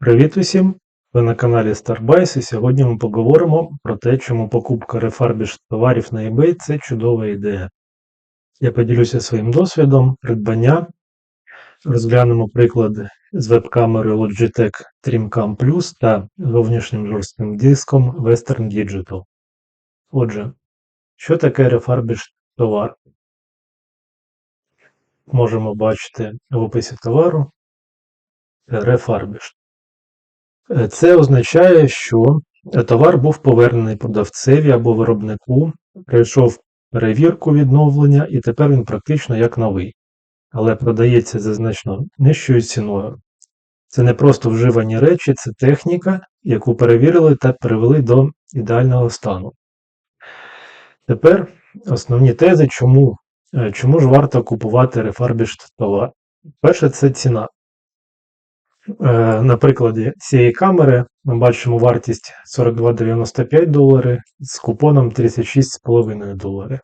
Привіт усім! Ви на каналі Starbuys і сьогодні ми поговоримо про те, чому покупка refurbished товарів на eBay це чудова ідея. Я поділюся своїм досвідом придбання. Розглянемо приклади з веб-камерою Logitech Trimcam Plus та зовнішнім жорстким диском Western Digital. Отже, що таке refurbished товар? Можемо бачити в описі товару refurbished. Е, Це означає, що товар був повернений продавцеві або виробнику, пройшов перевірку відновлення і тепер він практично як новий, але продається за значно нижчою ціною. Це не просто вживані речі, це техніка, яку перевірили та привели до ідеального стану. Тепер основні тези, чому, е, чому ж варто купувати refurbished товар. Перше, це ціна. Е, На прикладі цієї камери ми бачимо вартість 42,95 долари з купоном 36,5 долари.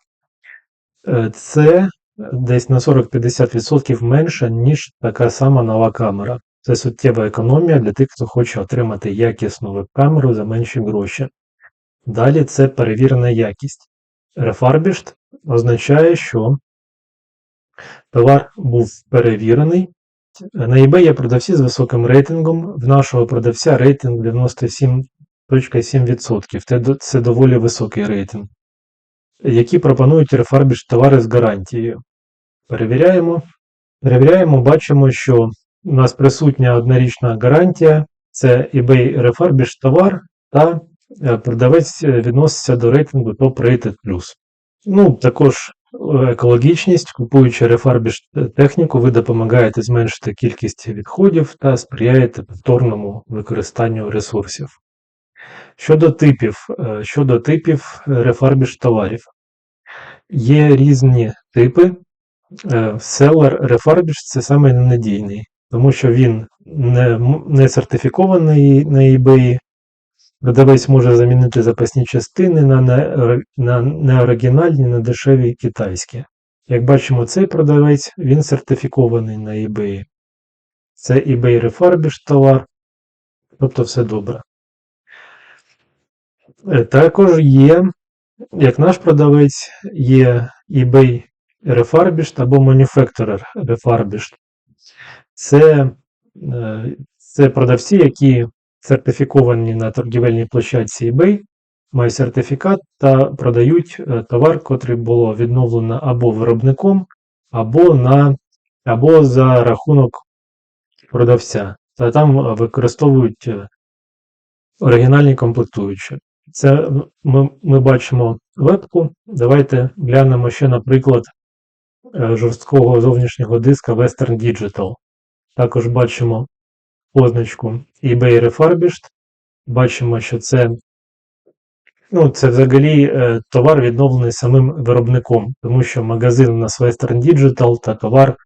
Е, Це десь на 40-50% менше, ніж така сама нова камера. Це суттєва економія для тих, хто хоче отримати якісну веб-камеру за менші гроші. Далі це перевірена якість. Refurbished означає, що товар був перевірений, на eBay є продавці з високим рейтингом. В нашого продавця рейтинг 97.7%. Це доволі високий рейтинг. Які пропонують рефарбіж товари з гарантією. Перевіряємо. Перевіряємо, бачимо, що у нас присутня однорічна гарантія. Це eBay Refurbished товар та е, продавець е, відноситься до рейтингу Top Rated Plus. Ну, також екологічність, купуючи refurbished техніку, ви допомагаєте зменшити кількість відходів та сприяєте повторному використанню ресурсів. Щодо типів, е, щодо типів refurbished товарів. Є різні типи. Е, Seller refurbished це саме ненадійний, тому що він не, не сертифікований на eBay. Продавець може замінити запасні частини на неоригінальні, на дешеві китайські. Як бачимо, цей продавець він сертифікований на eBay. Це eBay Refurbished товар, тобто все добре. Е, Також є, як наш продавець, є eBay Refurbished або Manufacturer Refurbished. Це, е, це продавці, які сертифіковані на торгівельній площадці eBay, мають сертифікат та продають е, товар, котрий було відновлено або виробником, або, на, або за рахунок продавця. Та там е, використовують е, оригінальні комплектуючі. Це ми, ми бачимо вебку. Давайте глянемо ще, наприклад, жорсткого зовнішнього диска Western Digital. Також бачимо позначку eBay Refurbished. Бачимо, що це, ну, це взагалі е, товар відновлений самим виробником, тому що магазин у нас Western Digital та товар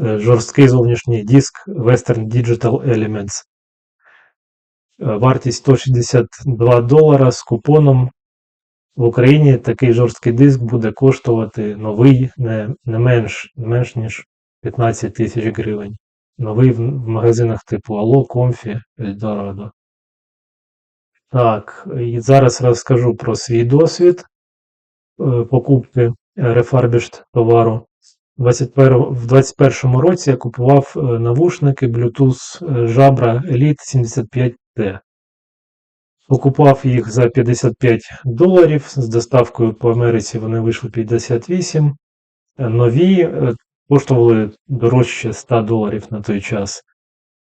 е, жорсткий зовнішній диск Western Digital Elements. Е, Вартість 162 долара з купоном. В Україні такий жорсткий диск буде коштувати новий не, не менш, менш ніж 15 тисяч гривень. Новий в, магазинах типу Allo, Comfy, Eldorado. Так, і зараз розкажу про свій досвід е, покупки е, refurbished товару. в 2021 році я купував е, навушники Bluetooth Jabra Elite 75T. Покупав їх за 55 доларів. З доставкою по Америці вони вийшли 58. Е, Нові коштували дорожче 100 доларів на той час.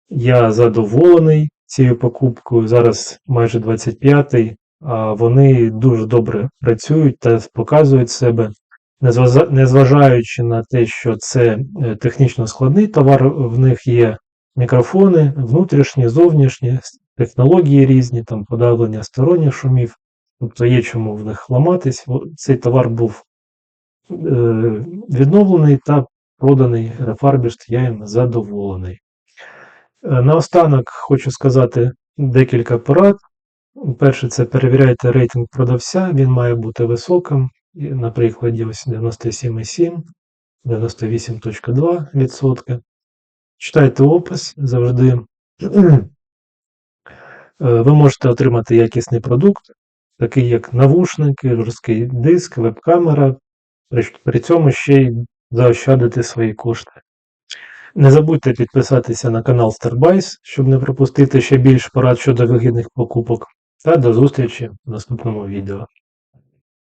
Я задоволений цією покупкою. Зараз майже 25-й, а вони дуже добре працюють та показують себе. Незважаючи на те, що це е, технічно складний товар, в них є мікрофони, внутрішні, зовнішні, технології різні, там подавлення сторонніх шумів, тобто є чому в них ламатись. Цей товар був е, відновлений та проданий Refurbished, я їм задоволений. Е, Наостанок хочу сказати декілька порад. Перше, це перевіряйте рейтинг продавця, він має бути високим. І На прикладі ось 97,7, 98,2%. Читайте опис завжди. ви можете отримати якісний продукт, такий як навушники, жорсткий диск, веб-камера, при цьому ще й заощадити свої кошти. Не забудьте підписатися на канал Starbuys, щоб не пропустити ще більш порад щодо вигідних покупок. Та до зустрічі в наступному відео.